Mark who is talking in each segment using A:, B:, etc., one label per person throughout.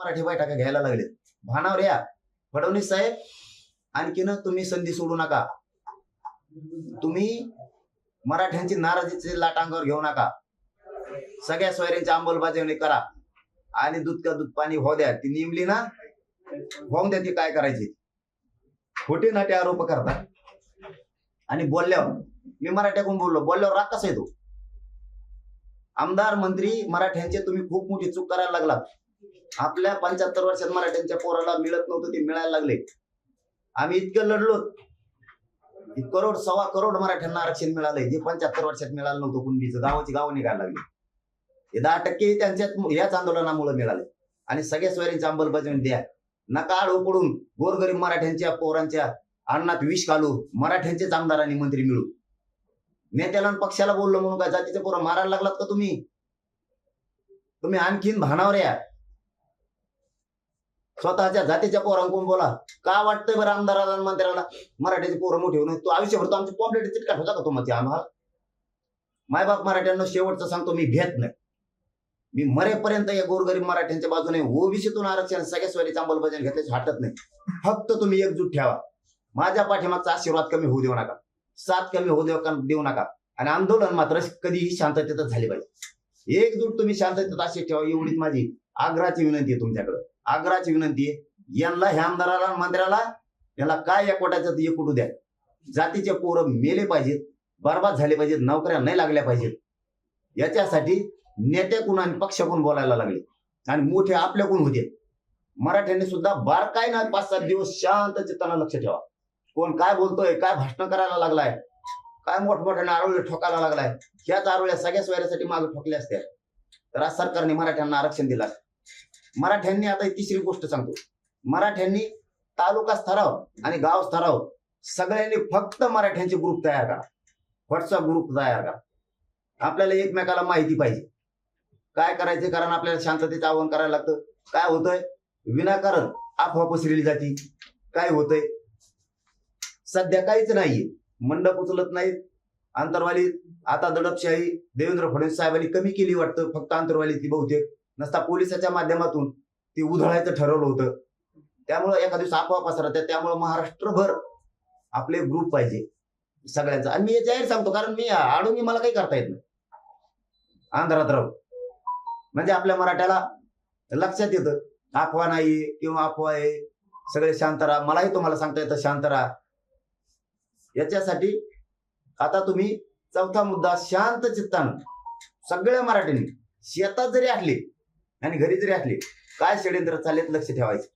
A: मराठी बैठका घ्यायला लागले. भानावर या. फडणवीस साहेब आणखीन तुम्ही संधी सोडू नका. तुम्ही मराठ्यांची नाराजीची लाट अंगावर घेऊ नका. सगळ्या सोयऱ्यांची अंमलबजावणी करा. आणि दूध का दूध पाणी हो द्या. ती नेमली ना होऊन द्या ती काय करायची. खोटे नाटे आरोप करता आणि बोलल्यावर मी मराठ्याकडून बोललो बोलल्यावर राग कसा येतो? आमदार मंत्री मराठ्यांचे तुम्ही खूप मोठी चूक करायला लागलात. आपल्या पंच्याहत्तर वर्षात मराठ्यांच्या पोराला मिळत नव्हतं ते मिळायला लागले. आम्ही इतकं लढलो. करोड सव्वा करोड मराठ्यांना आरक्षण मिळालंय. जे पंच्याहत्तर वर्षात मिळालं नव्हतं कुणबीचं गावाची गाव निघायला लागली. हे दहा टक्के त्यांच्यात याच आंदोलनामुळे मिळाले. आणि सगळ्या सोयऱ्यांची अंमलबजावणी द्या. नका आडव गोरगरीब मराठ्यांच्या पोरांच्या अन्नात विष घालू. मराठ्यांचेच आमदार आणि मंत्री मिळू. नेत्याला पक्षाला बोललो म्हणून काय जातीचे पोरं मारायला लागलात का तुम्ही? तुम्ही आणखीन भानावर या. स्वतःच्या जातीच्या पोरांकडून बोला? का वाटतंय बरं आमदाराला मंत्र्याला? मराठीचे पोरं मोठे होऊन तू आयुष्यभर तो आमची पॉम्प्लेट चिटकाट होता का तुम्हाला आम्हाला? मायबाप मराठ्यांना शेवटचं सांगतो मी घेत नाही. मी मरेपर्यंत या गोरगरीब मराठ्यांच्या बाजूने ओबीसीतून आरक्षण सगळ्या स्वरीची अंमलबजावणी घेतल्याची हटत नाही. फक्त तुम्ही एकजूट ठेवा. माझ्या पाठीमागचा आशीर्वाद कमी होऊ देऊ नका. साथ कमी होऊ देऊ देऊ नका. आणि आंदोलन मात्र कधीही शांततेतच झाली पाहिजे. एकजूट तुम्ही शांततेत अशी ठेवा एवढीच माझी आग्रहाची विनंती आहे तुमच्याकडे. आग्रहाची विनंती आहे यांना ह्या आमदाराला मंत्र्याला याला काय या कोटाचं एक कुठू द्या. जातीचे पोरं मेले पाहिजेत बरबाद झाले पाहिजेत नोकऱ्या नाही लागल्या पाहिजेत. याच्यासाठी नेत्याकून आणि पक्षाकून बोलायला लागले? आणि मोठे आपल्याकून होते? मराठ्यांनी सुद्धा बारकाय ना पाच सात दिवस शांत चित्तानं लक्ष ठेवा. कोण काय बोलतोय काय भाषण करायला लागलाय काय मोठमोठ्याने नारोळी ठोकायला लागलाय? ह्याच आरोळ्या सगळ्या सोयऱ्यासाठी मागे ठोकल्या असत्या. तर आज सरकारने मराठ्यांना आरक्षण दिलं. मराठ्यांनी आता तिसरी गोष्ट सांगतो. मराठ्यांनी तालुका स्तरावर आणि गाव स्तरावर सगळ्यांनी फक्त मराठ्यांचे ग्रुप तयार करा. व्हॉट्सअप ग्रुप तयार करा. आपल्याला एकमेकाला माहिती पाहिजे. काय करायचे कारण आपल्याला शांततेचं आवाहन करायला लागतं. काय होतंय? विनाकारण अफवा पसरली जाती. काय होतंय? सध्या काहीच नाहीये. मंडप उचलत नाहीत. आंतरवाली आता दडपशाही देवेंद्र फडणवीस साहेबांनी कमी केली वाटतं. फक्त आंतरवाली ती बहुतेक. नसता पोलिसाच्या माध्यमातून ती उधळायचं ठरवलं होतं. त्यामुळं एका दिवस आपोआप पसरत त्यामुळे महाराष्ट्रभर आपले ग्रुप पाहिजे. सगळ्यांचा. आणि मी हे जाहीर सांगतो कारण मी आडून मला काही करता येत नाही. आंध्रात राहू म्हणजे आपल्या मराठ्याला लक्षात येतं. अफवा नाही किंवा अफवा आहे. सगळे शांत राहा. मलाही तुम्हाला सांगता येतं शांत राहा. याच्यासाठी आता तुम्ही चौथा मुद्दा शांत चित्तानं सगळ्या मराठीने शेतात जरी असले आणि घरी जरी असले काय षडयंत्र चालेल लक्ष ठेवायचं.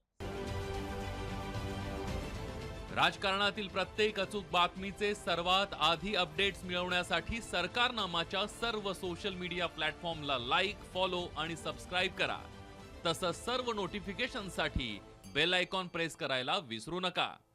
B: राजकारणातील प्रत्येक अचूक बातमीचे सर्वात आधी अपडेट्स मिळवण्यासाठी सरकारनामाच्या सर्व सोशल मीडिया प्लॅटफॉर्मला लाईक फॉलो आणि सबस्क्राईब करा. तसंच सर्व नोटिफिकेशनसाठी बेल आयकॉन प्रेस करायला विसरू नका.